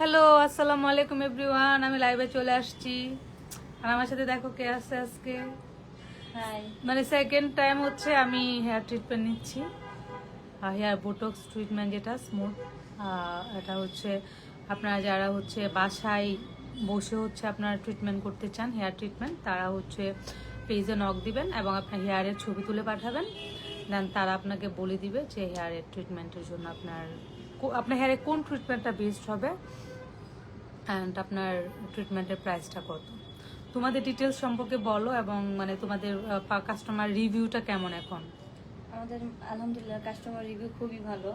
Hello আসসালামু আলাইকুম everyone আমি লাইভে চলে আসছি। আর আমার সাথে দেখো কে আছে আজকে? মানে সেকেন্ড টাইম হচ্ছে আমি হেয়ার ট্রিটমেন্ট নিচ্ছি। হেয়ার বোটক্স ট্রিটমেন্ট যেটা স্মুথ এটা হচ্ছে আপনারা যারা হচ্ছে বাসায় বসে হচ্ছে আপনারা ট্রিটমেন্ট করতে চান হেয়ার ট্রিটমেন্ট তারা হচ্ছে পেজে নক দিবেন এবং আপনার হেয়ারের ছবি তুলে পাঠাবেন। দেন তারা আপনাকে বলে দিবে যে হেয়ারের ট্রিটমেন্টের জন্য আপনার আপনার হেয়ারে কোন ট্রিটমেন্টটা বেস্ট হবে। অ্যান্ড আপনার ট্রিটমেন্টের প্রাইসটা কত? তোমাদের ডিটেলস সম্পর্কে বলো এবং মানে তোমাদের কাস্টমার রিভিউটা কেমন এখন? আমাদের, আলহামদুলিল্লাহ কাস্টমার রিভিউ খুবই ভালো।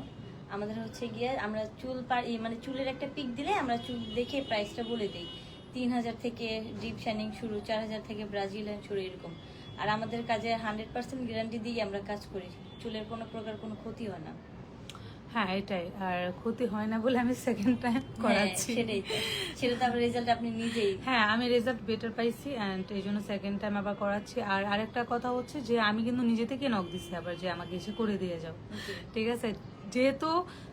আমাদের হচ্ছে গিয়ে আমরা চুল পার মানে চুলের একটা পিক দিলে আমরা চুল দেখে প্রাইসটা বলে দিই। তিন হাজার থেকে ডিপ শাইনিং শুরু, চার হাজার থেকে ব্রাজিলিয়ান শুরু এরকম। আর আমাদের কাজে হান্ড্রেড পার্সেন্ট গ্যারান্টি দিয়ে আমরা কাজ করি। চুলের কোনো প্রকার কোনো ক্ষতি হয় না। হ্যাঁ এটাই। আর ক্ষতি হয় না বলে আমি সেকেন্ড টাইম করাচ্ছি। হ্যাঁ, সেটাই তো। সেটা তো আপনার রেজাল্ট আপনি নিজেই হ্যাঁ আমি রেজাল্ট বেটার পাইছি অ্যান্ড এই জন্য সেকেন্ড টাইম আবার করাচ্ছি। আর আরেকটা কথা হচ্ছে যে আমি কিন্তু নিজে থেকে নক দিছি আবার যে আমাকে এসে করে দিয়ে যাও। ঠিক আছে? যেহেতু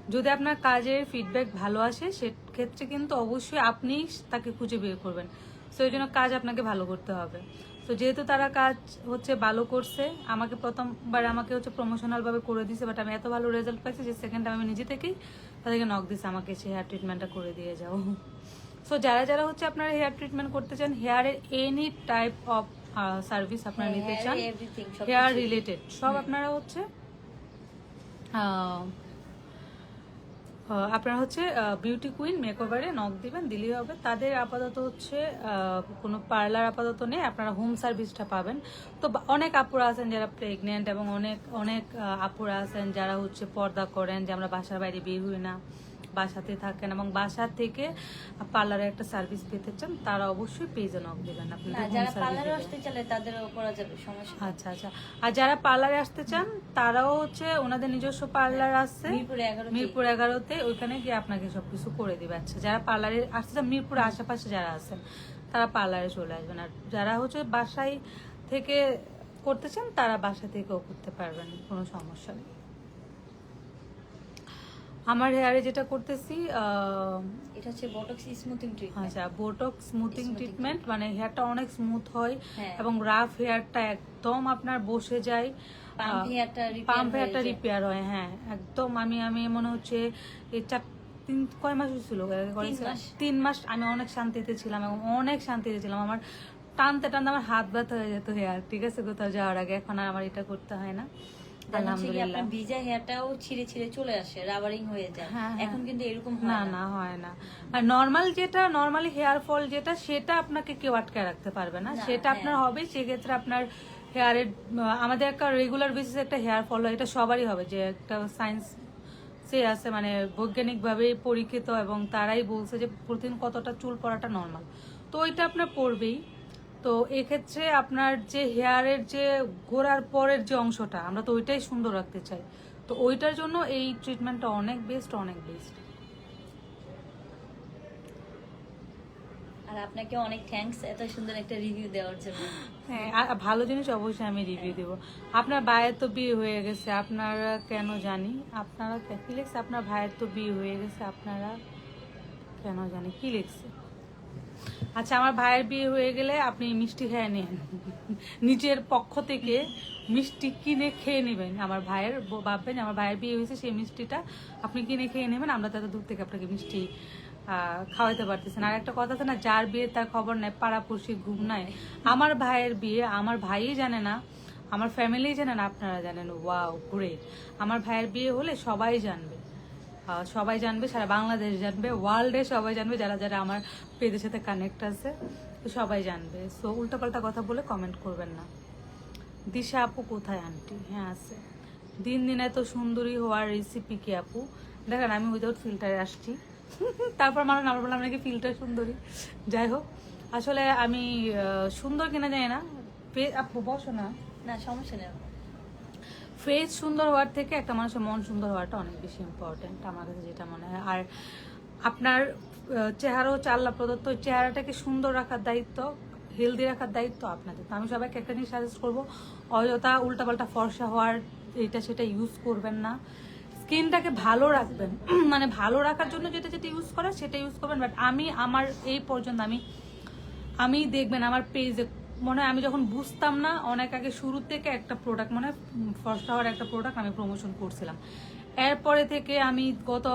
যদি আপনার কাজের ফিডব্যাক ভালো আসে সেক্ষেত্রে কিন্তু অবশ্যই আপনিই তাকে খুঁজে বের করবেন। সো এই জন্য কাজ আপনাকে ভালো করতে হবে। তো যেহেতু তারা কাজ হচ্ছে ভালো করছে আমাকে প্রথমবার আমাকে হচ্ছে প্রমোশনাল ভাবে করে দিছে বাট আমি এত ভালো রেজাল্ট পাইছি যে সেকেন্ড টাইম আমি নিজে থেকেই তাদেরকে নক দিছে আমাকে সে হেয়ার ট্রিটমেন্টটা করে দিয়ে যাও। সো যারা যারা হচ্ছে আপনারা হেয়ার ট্রিটমেন্ট করতে চান হেয়ারের এনি টাইপ অফ সার্ভিস আপনারা নিতে হ্যাঁ, চান হেয়ার রিলেটেড সব আপনারা হচ্ছে আপনারা হচ্ছে বিউটি কুইন মেকওভারে নখ দিবেন, দিলেই হবে। তাদের আপাতত হচ্ছে কোনো পার্লার আপাতত নেই, আপনারা হোম সার্ভিসটা পাবেন। তো অনেক আপুরা আছেন যারা প্রেগনেন্ট এবং অনেক অনেক আপুরা আছেন যারা হচ্ছে পর্দা করেন, যে আমরা বাসার বাইরে বের হই না। বাসাতে থাকেন এবং বাসা থেকে পার্লারে একটা সার্ভিস পেতে চান তারা অবশ্যই পেজে নক দিবেন আপনাদের যারা service পার্লারে আসতে চাইলে সমস্যা আচ্ছা আচ্ছা। আর যারা পার্লারে আসতে চান তারাও হচ্ছে ওনাদের নিজস্ব পার্লার আছে। মিরপুরে এগারো মিরপুর এগারোতে ওইখানে গিয়ে আপনাকে সবকিছু করে দিবে। আচ্ছা যারা পার্লারে আসতে চান মিরপুর আশেপাশে যারা আছেন তারা পার্লারে চলে আসবেন। আর যারা হচ্ছে বাসায় থেকে করতে চান তারা বাসা থেকেও করতে পারবেন কোনো সমস্যা নেই। আমার হেয়ারে যেটা করতেছি এটা হচ্ছে বটক্স স্মুথিং ট্রিটমেন্ট আচ্ছা বোটক স্মুথিং ট্রিটমেন্ট মানে হেয়ারটা অনেক স্মুথ হয় হ্যাঁ। এবং রাফ হেয়ারটা একদম আপনার বসে যায় পাম্প হেয়ারটা রিপেয়ার হয় হ্যাঁ একদম আমি আমি মনে হচ্ছে চার তিন কয় মাস ছিল মাস। তিন মাস। আমি অনেক শান্তিতে ছিলাম এবং অনেক শান্তিতে ছিলাম। আমার টানতে টানতে আমার হাত ব্যথা হয়ে যেত হেয়ার ঠিক আছে কোথাও যাওয়ার আগে এখন আর আমার এটা করতে হয় না। আলহামদুলিল্লাহ। আপনার ভিজা হেয়ারটাও ছিঁড়ে ছিঁড়ে চলে আসে রাবারিং হয়ে যায়। হ্যাঁ, হ্যাঁ। এখন কিন্তু এরকম না না। হয় না। আর নর্মাল যেটা নর্মালি হেয়ার ফল যেটা সেটা আপনাকে কেউ আটকে রাখতে পারবে না। সেটা আপনার হ্যাঁ। হবে সেক্ষেত্রে আপনার হেয়ারের আমাদের একটা রেগুলার বেসিস একটা হেয়ার ফল হয় এটা সবারই হবে। যে একটা সায়েন্স সে আছে মানে বৈজ্ঞানিকভাবে পরীক্ষিত এবং তারাই বলছে যে প্রতিদিন কতটা চুল পড়াটা নর্মাল তো ওইটা আপনার পড়বেই। তো এক্ষেত্রে আপনার যে হেয়ারের যে গোড়ার পরের যে অংশটা আমরা তো ওইটাই সুন্দর রাখতে চাই। তো ওইটার জন্য এই ট্রিটমেন্টটা অনেক বেস্ট অনেক বেস্ট আর আপনাকে অনেক থ্যাঙ্কস এত সুন্দর একটা রিভিউ দেওয়ার জন্য। হ্যাঁ আর ভালো জিনিস অবশ্যই আমি রিভিউ দেবো। আপনার ভাইয়ের তো বিয়ে হয়ে গেছে আপনারা কেন জানি? আপনারা কে- লিখছে? আপনার ভাইয়ের তো বিয়ে হয়ে গেছে আপনারা কেন জানি? কি লিখছে? আচ্ছা আমার ভাইয়ের বিয়ে হয়ে গেলে আপনি মিষ্টি খেয়ে নেন। নিজের পক্ষ থেকে মিষ্টি কিনে খেয়ে নেবেন। আমার ভাইয়ের ভাববেন, আমার ভাইয়ের বিয়ে হয়েছে, সেই মিষ্টিটা আপনি কিনে খেয়ে নেবেন, আমরা তাদের দূর থেকে আপনাকে মিষ্টি খাওয়াইতে পারতেছেন আর একটা কথা আছে না, যার বিয়ে তার খবর নাই পাড়াপড়শি ঘুম নাই। আমার ভাইয়ের বিয়ে আমার ভাইই জানে না, আমার ফ্যামিলি জানে না, আপনারা জানেন। ওয়াও গ্রেট আমার ভাইয়ের বিয়ে হলে সবাই জানবে। সবাই জানবে, সারা বাংলাদেশ জানবে ওয়ার্ল্ডে সবাই জানবে, যারা যারা আমার পেজের সাথে কানেক্ট আছে তো সবাই জানবে। সো উল্টাপাল্টা কথা বলে কমেন্ট করবেন না। দিশা আপু কোথায় আন্টি হ্যাঁ আছে। দিন দিন এত সুন্দরী হওয়ার রেসিপি কি আপু? দেখেন, আমি উইদাউট ফিল্টারে আসছি। তারপর মানুষ আমার বললাম নাকি ফিল্টার সুন্দরী? যাই হোক, আসলে আমি সুন্দর কিনা জানি না। আপু, বসো না। না, সমস্যা নেই। ফেস সুন্দর হওয়ার থেকে একটা মানুষের মন সুন্দর হওয়াটা অনেক বেশি ইম্পর্টেন্ট আমার কাছে যেটা মনে হয়। আর আপনার চেহারা হচ্ছে আল্লাহ প্রদত্ত চেহারাটাকে সুন্দর রাখার দায়িত্ব হেলদি রাখার দায়িত্ব আপনাদের। তো আমি সবাইকে একটা জিনিস সাজেস্ট করব, অযথা উল্টাপাল্টা ফর্সা হওয়ার এটা সেটা ইউজ করবেন না। স্কিনটাকে ভালো রাখবেন মানে ভালো রাখার জন্য যেটা যেটা ইউজ করা সেটা ইউজ করবেন বাট আমি, আমার এই পর্যন্ত আমি আমি দেখবেন আমার পেজে মনে হয় আমি যখন বুঝতাম না, অনেক আগে শুরু থেকে একটা প্রোডাক্ট মানে ফার্স্ট হওয়ার একটা প্রোডাক্ট আমি প্রমোশন করছিলাম। এরপরে থেকে আমি গত,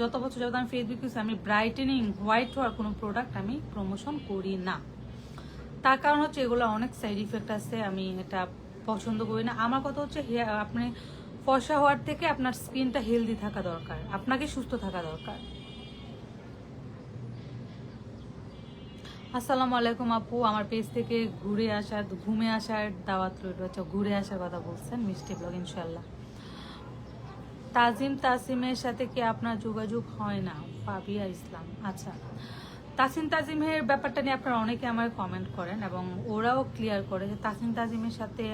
যত বছর যত আমি ফেসবুক ইউজ আমি ব্রাইটেনিং হোয়াইট হওয়ার কোনো প্রোডাক্ট আমি প্রমোশন করি না। তার কারণ হচ্ছে এগুলো অনেক সাইড ইফেক্ট আছে, আমি এটা পছন্দ করি না। আমার কথা হচ্ছে হেয়ার আপনি ফর্সা হওয়ার থেকে আপনার স্কিনটা হেলদি থাকা দরকার, আপনাকে সুস্থ থাকা দরকার। আসসালামু আলাইকুম আপু, আমার পেজ থেকে ঘুরে আসার, ঘুমে আসার দাওয়াত রইল। আচ্ছা ঘুরে আসার কথা বলছেন মিষ্টি ব্লগ ইনশাল্লাহ তাজিম তাসিমের সাথে কি আপনার যোগাযোগ হয় না? পাবিয়া ইসলাম আচ্ছা। তাসিম তাজিমের ব্যাপারটা নিয়ে আপনারা অনেকে আমার কমেন্ট করেন এবং ওরাও ক্লিয়ার করে যে তাসিম তাজিমের সাথে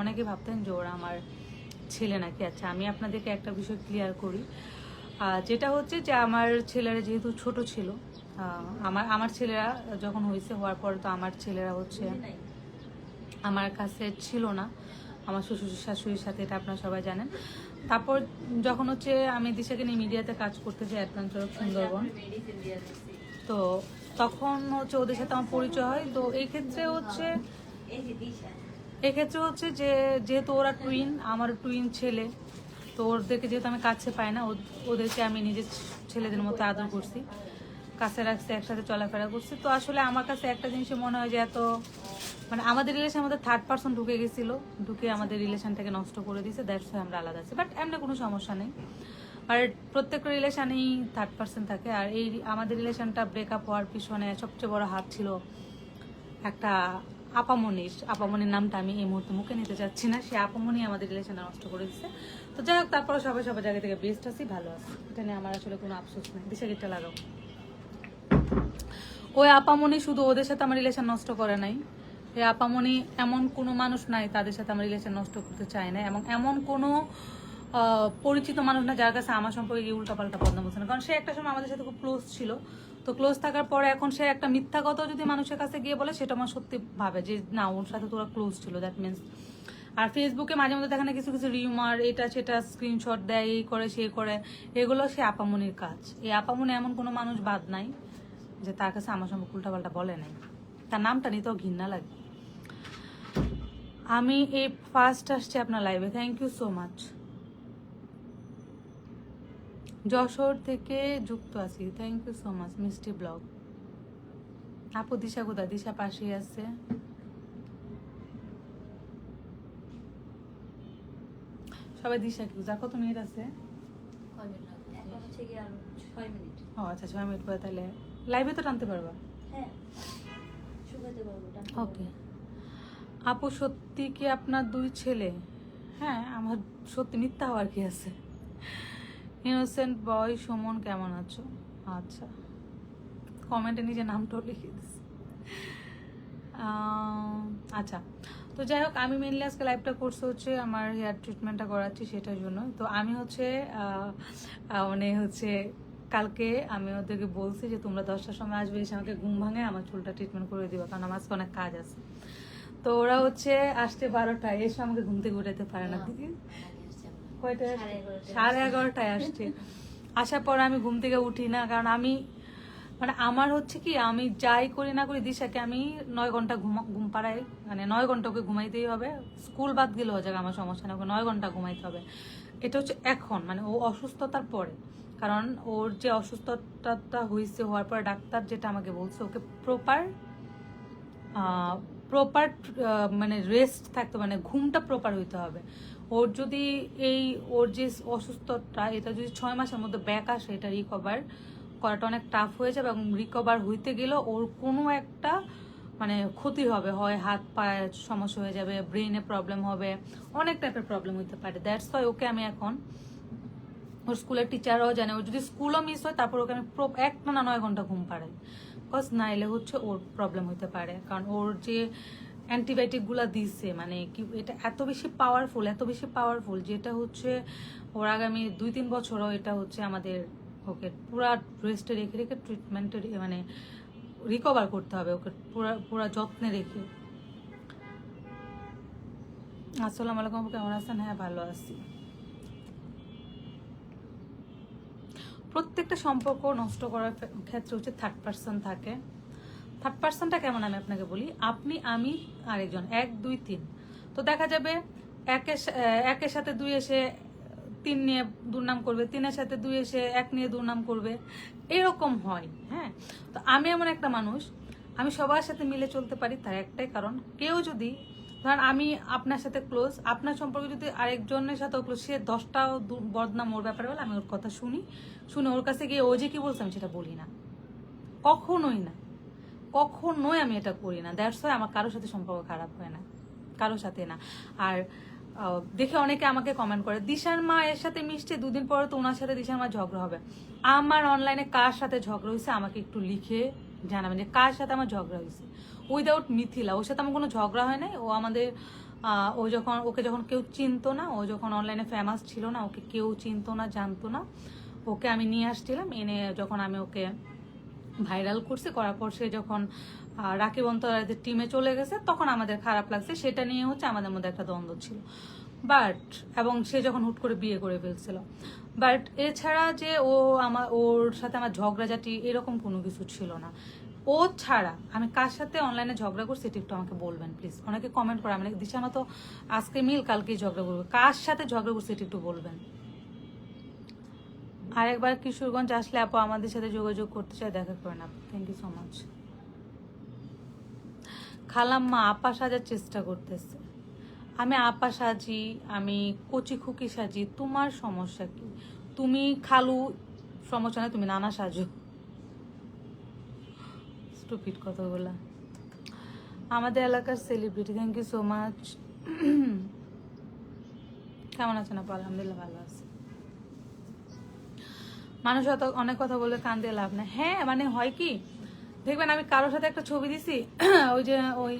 অনেকে ভাবতেন যে ওরা আমার ছেলে নাকি। আচ্ছা আমি আপনাদেরকে একটা বিষয় ক্লিয়ার করি। যেটা হচ্ছে যে আমার ছেলেরা যেহেতু ছোট ছিল আমার আমার ছেলেরা যখন হয়েছে হওয়ার পর তো আমার ছেলেরা হচ্ছে আমার কাছে ছিল না। আমার শ্বশুর শাশুড়ির সাথে, এটা আপনারা সবাই জানেন। তারপর যখন হচ্ছে আমি দিশাকে নিয়ে মিডিয়াতে কাজ করতে যাই অ্যাডভেঞ্চার সুন্দরবন, তো তখন হচ্ছে ওদের সাথে আমার পরিচয় হয়। তো এই ক্ষেত্রে হচ্ছে এক্ষেত্রে হচ্ছে যে, যেহেতু ওরা টুইন আমার টুইন ছেলে, তো ওদেরকে যেহেতু আমি কাছে পাই না ওদেরকে আমি নিজের ছেলেদের মতো আদর করছি। কাছে রাখছে, একসাথে চলাফেরা করছি। তো আসলে আমার কাছে একটা জিনিসে মনে হয় যে এত মানে আমাদের রিলেশন আমাদের থার্ড পার্সন ঢুকে গেছিল, ঢুকে আমাদের রিলেশনটাকে নষ্ট করে দিয়েছে দ্যাটস আমরা আলাদা আছি। বাট এমনি কোনো সমস্যা নেই। আর প্রত্যেকটা রিলেশনেই থার্ড পার্সন থাকে। আর এই আমাদের রিলেশনটা ব্রেকআপ হওয়ার পিছনে সবচেয়ে বড় হাত ছিল একটা আপামনির। আপামনির নামটা আমি এই মুহূর্তে মুখে নিতে চাচ্ছি না। সে আপামনি আমাদের রিলেশনটা নষ্ট করে দিচ্ছে তো যাই হোক তারপরে সবাই সবার জায়গা থেকে বেস্ট আছি, ভালো আছি। এটা নিয়ে আমার আসলে কোনো আফসোস নেই। দিশা গিটটা লাগাও। ওই আপামনি শুধু ওদের সাথে আমার রিলেশন নষ্ট করে নাই। এই আপামনি এমন কোনো মানুষ নাই তাদের সাথে আমার রিলেশন নষ্ট করতে চায় না এবং এমন কোনো পরিচিত মানুষ না যার কাছে আমার সম্পর্কে উল্টাপাল্টা বদনাম বলছে না। কারণ সে একটা সময় আমাদের সাথে খুব ক্লোজ ছিল। তো ক্লোজ থাকার পরে এখন সে একটা মিথ্যা কথা যদি মানুষের কাছে গিয়ে বলে সেটা আমার সত্যি ভাবে যে, না, ওর সাথে তোরা ক্লোজ ছিল দ্যাট মিনস আর ফেসবুকে মাঝে মধ্যে দেখা না কিছু কিছু রিউমার এটা সেটা স্ক্রিনশট দেয়, এই করে, সে করে। এগুলো সে আপামনির কাজ। এই আপামনি এমন কোনো মানুষ বাদ নাই। যে তার কাছে আমার সম্পর্কে উল্টাপাল্টা বলে নাই। তার নামটা নিতেও ঘৃণা লাগে। আমি এই ফার্স্ট আসছি আপনার লাইভে thank you so much Jessore থেকে যুক্ত আছি। থ্যাংক ইউ সো মাচ মিষ্টি ব্লগ। আপু দিশা কোথায়? দিশা পাশেই আছে। সবাই দিশা কি? যা কত মিনিট আছে? ও আচ্ছা ছয় মিনিট পরে তাহলে। লাইভে তো টানতে পারবা? হ্যাঁ। ওকে আপু সত্যি কি আপনার দুই ছেলে? হ্যাঁ আমার সত্যি মিথ্যা হওয়ার কি আছে? ইনোসেন্ট বয় সুমন কেমন আছো? আচ্ছা। কমেন্টে নিজে নামটাও লিখে দিস। আচ্ছা। তো যাই হোক আমি মেনলি আজকে লাইভটা করছে হচ্ছে আমার হেয়ার ট্রিটমেন্টটা করাচ্ছি সেটার জন্য। তো আমি হচ্ছে মানে হচ্ছে কালকে আমি ওদেরকে বলছি যে তোমরা দশটার সময় আসবে এসে আমাকে ঘুম ভাঙে আমার চুলটা ট্রিটমেন্ট করে দিবা কারণ আমার অনেক কাজ আছে। তো ওরা হচ্ছে আসতে বারোটায় এসে আমাকে ঘুম থেকে উঠাতে পারে না। দিদি কয়টায় সাড়ে এগারোটায়। আসছে। আসার পর আমি ঘুম থেকে উঠি না কারণ আমি মানে আমার হচ্ছে কি আমি যাই করি না করি দিশাকে আমি নয় ঘণ্টা ঘুমা ঘুম পাড়াই মানে নয় ঘণ্টা ওকে ঘুমাইতেই হবে। স্কুল বাদ গেলে হয়ে যাবে আমার সমস্যা নেই ওকে নয় ঘণ্টা ঘুমাইতে হবে। এটা হচ্ছে এখন মানে ও অসুস্থতার পরে। কারণ ওর যে অসুস্থতাটা হয়েছে হওয়ার পর ডাক্তার যেটা আমাকে বলছে, ওকে প্রপার প্রপার মানে রেস্ট থাকতে মানে ঘুমটা প্রপার হইতে হবে। ওর যদি এই, ওর যে অসুস্থতা, এটা যদি ছয় মাসের মধ্যে ব্যাক আসে, এটা রিকভার করাটা অনেক টাফ হয়ে যাবে এবং রিকভার হইতে গেলে ওর কোনো একটা মানে ক্ষতি হবে। হয় হাত পায়ের সমস্যা হয়ে যাবে ব্রেনে প্রবলেম হবে, অনেক টাইপের প্রবলেম হইতে পারে। দ্যাটস ওয়াই ওকে আমি এখন ওর স্কুলের টিচাররাও জানে। ও যদি স্কুলও মিস হয়, তারপর ওকে আমি এক না নয় ঘণ্টা ঘুম পাড়াই। বিকজ নাইলে হচ্ছে ওর প্রবলেম হতে পারে। কারণ ওর যে অ্যান্টিবায়োটিকগুলো দিচ্ছে মানে কি, এটা এত বেশি পাওয়ারফুল এত বেশি পাওয়ারফুল যেটা হচ্ছে ওর আগামী দুই তিন বছরও এটা হচ্ছে আমাদের ওকে পুরা রেস্টে রেখে রেখে ট্রিটমেন্টে মানে রিকভার করতে হবে ওকে পুরা পুরা যত্নে রেখে। আসসালামু আলাইকুম কেমন আছেন? হ্যাঁ ভালো আছি। প্রত্যেকটা সম্পর্ক নষ্ট করার ক্ষেত্রে হচ্ছে থার্ড পার্সন থাকে। থার্ড পার্সনটা কেমন আমি আপনাকে বলি, আপনি, আমি, আরেকজন, এক, দুই, তিন। তো দেখা যাবে একের একের সাথে দুই এসে তিন নিয়ে দুর্নাম করবে, তিনের সাথে দুই এসে এক নিয়ে দুর্নাম করবে, এরকম হয় হ্যাঁ? তো আমি এমন একটা মানুষ, আমি সবার সাথে মিলে চলতে পারি তার একটাই কারণ, কেউ যদি ধরেন আমি আপনার সাথে ক্লোজ আপনার সম্পর্কে যদি আরেকজনের সাথে ক্লোজ সে দশটা দু- বদনাম ওর ব্যাপারে বলে আমি ওর কথা শুনি, শুনে ওর কাছে গিয়ে ও যে কি বলছে আমি সেটা বলি না। কখনোই না। কখনোই আমি এটা করি না। দ্যাটস ওয়াই আমার কারোর সাথে সম্পর্ক খারাপ হয় না। কারোর সাথে না। আর দেখে অনেকে আমাকে কমেন্ট করে, দিশার মা এর সাথে মিশছে, দুদিন পরে তো ওনার সাথে দিশার মা ঝগড়া হবে। আমার অনলাইনে কার সাথে ঝগড়া হয়েছে আমাকে একটু লিখে জানাবেন যে কার সাথে আমার ঝগড়া হয়েছে? উইদাউট মিথিলা, ওর সাথে আমার কোনো ঝগড়া হয় নাই? ও আমাদের ও যখন, ওকে যখন কেউ চিনতো না, ও যখন অনলাইনে ফেমাস ছিল না, ওকে কেউ চিনতো না, জানতো না, ওকে আমি নিয়ে আসছিলাম। এনে যখন আমি ওকে ভাইরাল করছি, করার পর সে যখন রাকিব অন্তরাদের টিমে চলে গেছে, তখন আমাদের খারাপ লাগছে। সেটা নিয়ে হচ্ছে আমাদের মধ্যে একটা দ্বন্দ্ব ছিল। বাট, এবং সে যখন হুট করে বিয়ে করে ফেলছিল। বাট এছাড়া যে ও আমার ওর সাথে আমার ঝগড়াঝাটি এরকম কোনো কিছু ছিল না। ও ছাড়া আমি কার সাথে অনলাইনে ঝগড়া করছি এটা একটু আমাকে বলবেন প্লিজ অনেকে কমেন্ট করে, আমি দিশা তো, আজকে মিল কালকে ঝগড়া করব। কার সাথে ঝগড়া করছি এটা একটু বলবেন। আরেকবার কিশোরগঞ্জ আসলে আপু আমাদের সাথে যোগাযোগ করতে চাই দেখা করেন আপু থ্যাংক ইউ সো মাচ খালাম্মা, আপা সাজার চেষ্টা করতেছে। আমি আপা সাজি, আমি কচি খুকি সাজি, তোমার সমস্যা কি? তুমি খালু সমস্যা নেই তুমি নানা সাজো। স্টুপিড কথাগুলা। আমাদের এলাকার celebrity thank you so much কেমন আছেন আপু? আলহামদুলিল্লাহ ভালো আছে। মানুষ হয়তো অনেক কথা বলে কান দিয়ে লাভ নেই। হ্যাঁ মানে হয় কি? দেখবেন আমি কারোর সাথে একটা ছবি দিছি, ওই যে ওই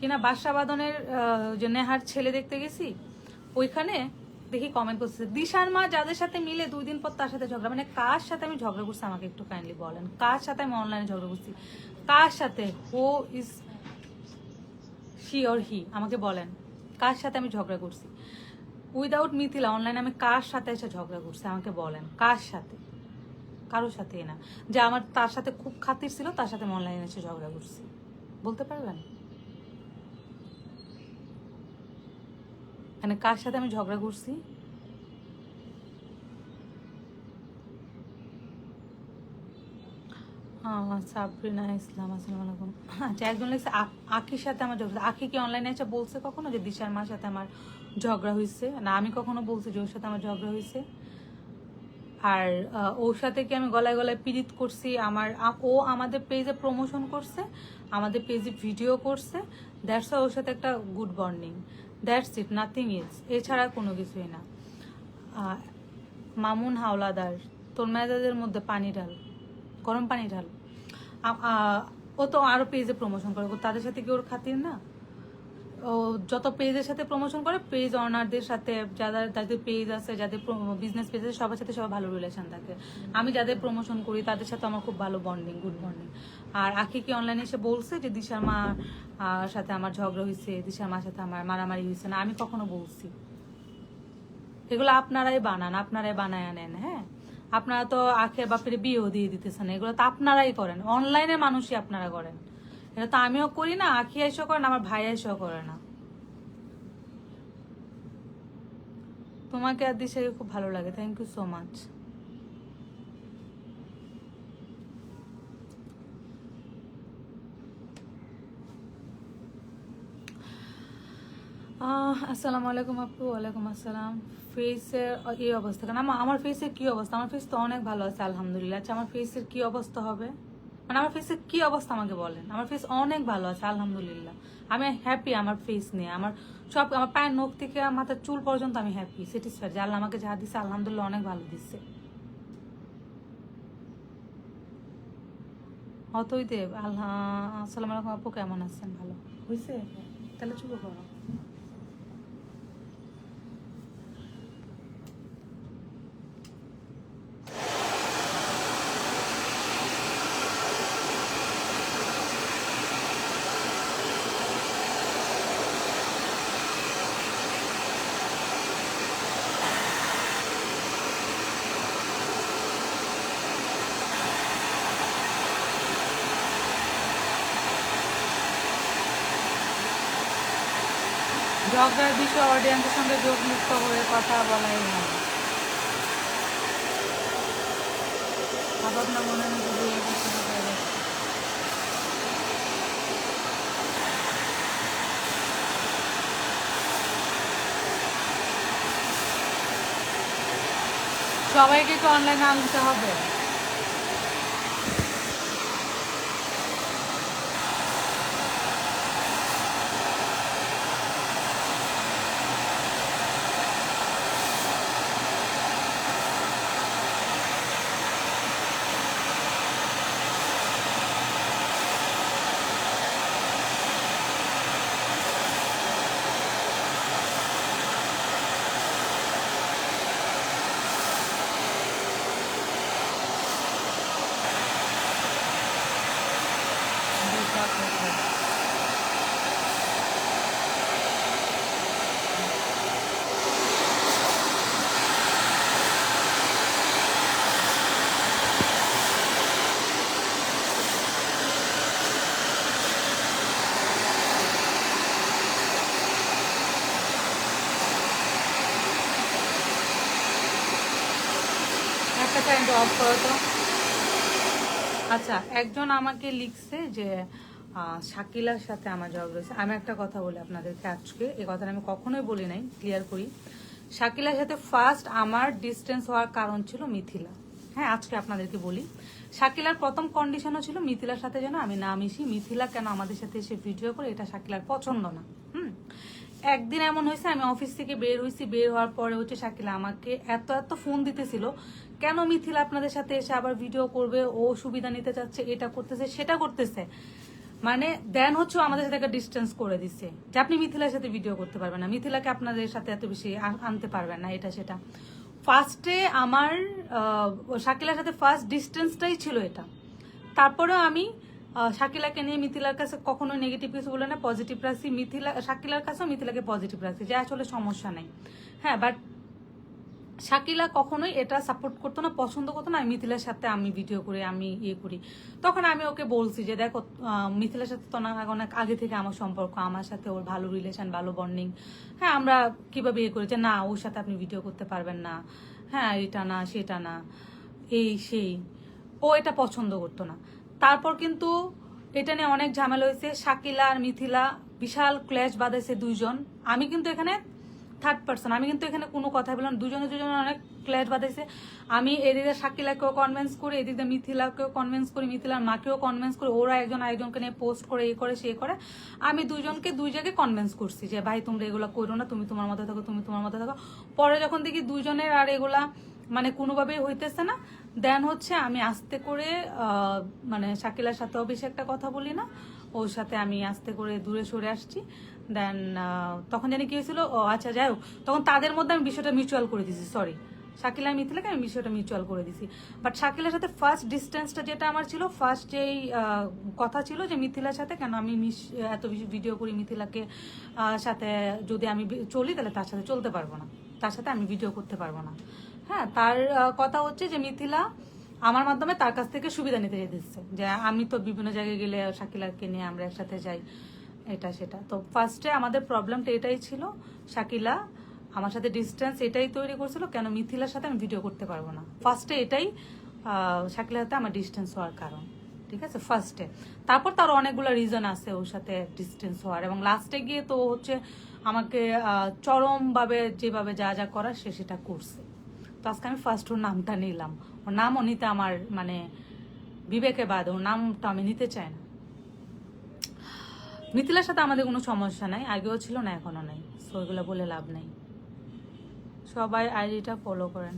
কিনা বাদনের যে নেহার ছেলে দেখতে গেছি, ওইখানে দেখি কমেন্ট করছে, দিশার মা যাদের সাথে মিলে দুই দিন পর তার সাথে ঝগড়া মানে কার সাথে আমি ঝগড়া করছি আমাকে একটু কাইন্ডলি বলেন, কার সাথে আমি অনলাইনে ঝগড়া করছি, কার সাথে who is she or he আমাকে বলেন, কার সাথে আমি ঝগড়া করছি উইদাউট মিথিলা অনলাইনে আমি কার সাথে এসে ঝগড়া করছি, আমাকে বলেন, কার সাথে, কারোর সাথে না, যে আমার তার সাথে খুব খাতির ছিল, তার সাথে অনলাইনে এসে ঝগড়া করছি, বলতে পারবেন? মানে কার সাথে আমি ঝগড়া করছি? সাবরিনা ইসলাম, আসসালামু আলাইকুম। আচ্ছা একজন লিখছে, আ- আখির সাথে আমার ঝগড়া আখি কি অনলাইনে এসে বলছে কখনো যে দিশার মার সাথে আমার ঝগড়া হয়েছে না, আমি কখনো বলছি যে ওর সাথে আমার ঝগড়া হয়েছে আর ওর সাথে কি আমি গলায় গলায় পীড়িত করছি? আমার ও আমাদের পেজে প্রমোশন করছে, আমাদের পেজে ভিডিও করছে দ্যাটস ওর সাথে একটা good bonding that's it, nothing is. এছাড়া কোনো কিছুই না। মামুন হাওলাদার, তোর মেজাজের মধ্যে পানি ঢাল, গরম পানি ঢাল। ও তো আরও পেজে প্রমোশন করে তাদের সাথে কি ওর খাতির না? ও যত পেজের সাথে প্রমোশন করে পেজ অনারদের সাথে, যাদের যাদের পেজ আছে, যাদের বিজনেস পেজ আছে, সবার সাথে সবার ভালো রিলেশন থাকে। আমি যাদের প্রমোশন করি, তাদের সাথে আমার খুব ভালো বন্ডিং গুড বন্ডিং আর আখি কি অনলাইনে এসে বলছে যে দিশার মা সাথে আমার ঝগড়া হয়েছে দিশার মার সাথে আমার মারামারি হয়েছে না। আমি কখনো বলছি। এগুলো আপনারাই বানান, আপনারাই বানায় আনেন হ্যাঁ? আপনারা তো আখের বাপের বিয়েও দিয়ে দিতেছেন, এগুলো তো আপনারাই করেন। অনলাইনে মানুষই আপনারা করেন। এটা তো আমিও করি না, আখি এসেও না, আমার ভাই এসেও করে না। তোমাকে আর দিশাকে খুব ভালো লাগে থ্যাংক ইউ সো মাচ আসসালামু আলাইকুম আপু, ওয়ালাইকুম আসসালাম। ফেসের এই অবস্থা কেন? আমার ফেসের কি অবস্থা? আমার ফেস তো অনেক ভালো আছে, আলহামদুলিল্লাহ। আচ্ছা আমার ফেসের কি অবস্থা হবে? মানে আমার ফেসের কি অবস্থা আমাকে বলেন? আমার ফেস অনেক ভালো আছে, আলহামদুলিল্লাহ। আমি হ্যাপি আমার ফেস নিয়ে। আমার সব, আমার পায়ের নখ থেকে মাথার চুল পর্যন্ত আমি হ্যাপি স্যাটিসফাইড যে আল্লাহ আমাকে যা দিচ্ছে আলহামদুলিল্লাহ অনেক ভালো দিচ্ছে অতই দেব, আল্লাহ আসসালামু আলাইকুম আপু, কেমন আছেন? ভালো। হয়েছে তাহলে চুপ করো ঝগড়ার বিষয়ে অডিয়েন্সের সঙ্গে যোগ মুক্ত হয়ে কথা বলাই হয়। সবাইকে কি অনলাইনে আনতে হবে একটা টাইম অফ করো তো। আচ্ছা একজন আমাকে লিখছে যে শাকিলার সাথে আমার জব রয়েছে। আমি একটা কথা বলি আপনাদেরকে আজকে এই কথাটা আমি কখনোই বলি নাই ক্লিয়ার করি। শাকিলার সাথে ফার্স্ট আমার ডিস্টেন্স হওয়ার কারণ ছিল মিথিলা। হ্যাঁ আজকে আপনাদেরকে বলি। শাকিলার প্রথম কন্ডিশনও ছিল মিথিলার সাথে যেন আমি না মিশি। মিথিলা কেন আমাদের সাথে এসে ভিডিও করে, এটা শাকিলার পছন্দ না। হুম? একদিন এমন হয়েছে, আমি অফিস থেকে বের হয়েছি। বের হওয়ার পরে হচ্ছে শাকিলা আমাকে এত এত ফোন দিতেছিল কেন মিথিলা আপনাদের সাথে এসে আবার ভিডিও করবে? ও সুবিধা নিতে চাচ্ছে, এটা করতেছে, সেটা করতেছে। মানে দেন হচ্ছে আমাদের সাথে একটা ডিস্টেন্স করে দিচ্ছে। যে আপনি মিথিলার সাথে ভিডিও করতে পারবেন না। মিথিলাকে আপনাদের সাথে এত বেশি আনতে পারবেন না, এটা সেটা। ফার্স্টে আমার শাকিলার সাথে ফার্স্ট ডিস্টেন্সটাই ছিল এটা। তারপরেও আমি শাকিলাকে নিয়ে মিথিলার কাছে কখনো নেগেটিভ কিছু বলে না পজিটিভ রাখছি। মিথিলা, শাকিলার কাছেও মিথিলাকে পজিটিভ রাখছি, যে আসলে সমস্যা নেই। হ্যাঁ বাট শাকিলা কখনোই এটা সাপোর্ট করতো না, পছন্দ করতো না মিথিলার সাথে আমি ভিডিও করে, আমি ইয়ে করি। তখন আমি ওকে বলছি যে, দেখো মিথিলার সাথে তো না অনেক আগে থেকে আমার সম্পর্ক, আমার সাথে ওর ভালো রিলেশন ভালো বন্ডিং হ্যাঁ আমরা কীভাবে ইয়ে করি যে, না, ওর সাথে আপনি ভিডিও করতে পারবেন না। হ্যাঁ এটা না, সেটা না, এই, সেই। ও এটা পছন্দ করতো না। তারপর কিন্তু এটা নিয়ে অনেক ঝামেলা হয়েছে। শাকিলা আর মিথিলা বিশাল ক্ল্যাশ বাঁধেছে দুইজন। আমি কিন্তু এখানে থার্ড পার্সন আমি কিন্তু এখানে কোনো কথা বললাম দুজনে দুজনে অনেক ক্ল্যাশ বাঁধাইছে। আমি এদিকে শাকিলাকেও কনভেন্স করি এদিকে মিথিলাকেও কনভেন্স করি, মিথিলার মাকেও কনভেন্স করি। ওরা একজন আরেকজনকে নিয়ে পোস্ট করে, এ করে, সে করে। আমি দুজনকে দুই জায়গায় কনভেন্স করছি যে, ভাই, তোমরা এগুলো করো না। তুমি তোমার মতো থাকো, তুমি তোমার মতো থাকো। পরে যখন দেখি দুজনের আর এগুলা মানে কোনোভাবেই হইতেছে না। দেন হচ্ছে আমি আস্তে করে মানে শাকিলার সাথেও বেশি একটা কথা বলি না। ওর সাথে আমি আস্তে করে দূরে সরে আসছি। দেন তখন জানি কি হয়েছিল? ও আচ্ছা যাই হোক। তখন তাদের মধ্যে আমি বিষয়টা মিউচুয়াল করে দিছি সরি শাকিলা মিথিলাকে আমি বিষয়টা মিউচুয়াল করে দিছি। বাট শাকিলার সাথে ফার্স্ট ডিস্টেন্সটা যেটা আমার ছিল ফার্স্ট যেই কথা ছিল যে মিথিলার সাথে কেন আমি এত ভিডিও করি মিথিলাকে সাথে যদি আমি চলি, তাহলে তার সাথে চলতে পারব না। তার সাথে আমি ভিডিও করতে পারব না। হ্যাঁ তার কথা হচ্ছে যে মিথিলা আমার মাধ্যমে তার কাছ থেকে সুবিধা নিতে দিচ্ছে যে আমি তো বিভিন্ন জায়গায় গেলে শাকিলাকে নিয়ে আমরা একসাথে যাই, এটা সেটা। তো ফার্স্টে আমাদের প্রবলেমটা এটাই ছিল, শাকিলা আমার সাথে ডিস্টেন্স এটাই তৈরি করছিল, কেন মিথিলার সাথে আমি ভিডিও করতে পারব না। ফার্স্টে এটাই শাকিলার সাথে আমার ডিস্টেন্স হওয়ার কারণ, ঠিক আছে? ফার্স্টে তারপর তার অনেকগুলো রিজন আছে ওর সাথে ডিস্টেন্স হওয়ার। এবং লাস্টে গিয়ে তো হচ্ছে আমাকে চরমভাবে যেভাবে যা যা করার সে সেটা করছে। তো আজকে আমি ফার্স্ট ওর নামটা নিলাম। ওর নামও নিতে আমার মানে বিবেকে বাদ, ওর নামটা আমি নিতে চাই না। মিথিলার সাথে আমাদের কোনো সমস্যা নাই, আগেও ছিল না, এখনও নাই। সো ওইগুলো বলে লাভ নেই। সবাই আইডিটা ফলো করেন।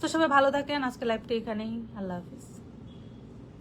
তো সবাই ভালো থাকেন আজকে লাইভটা এখানেই। আল্লাহ হাফিজ।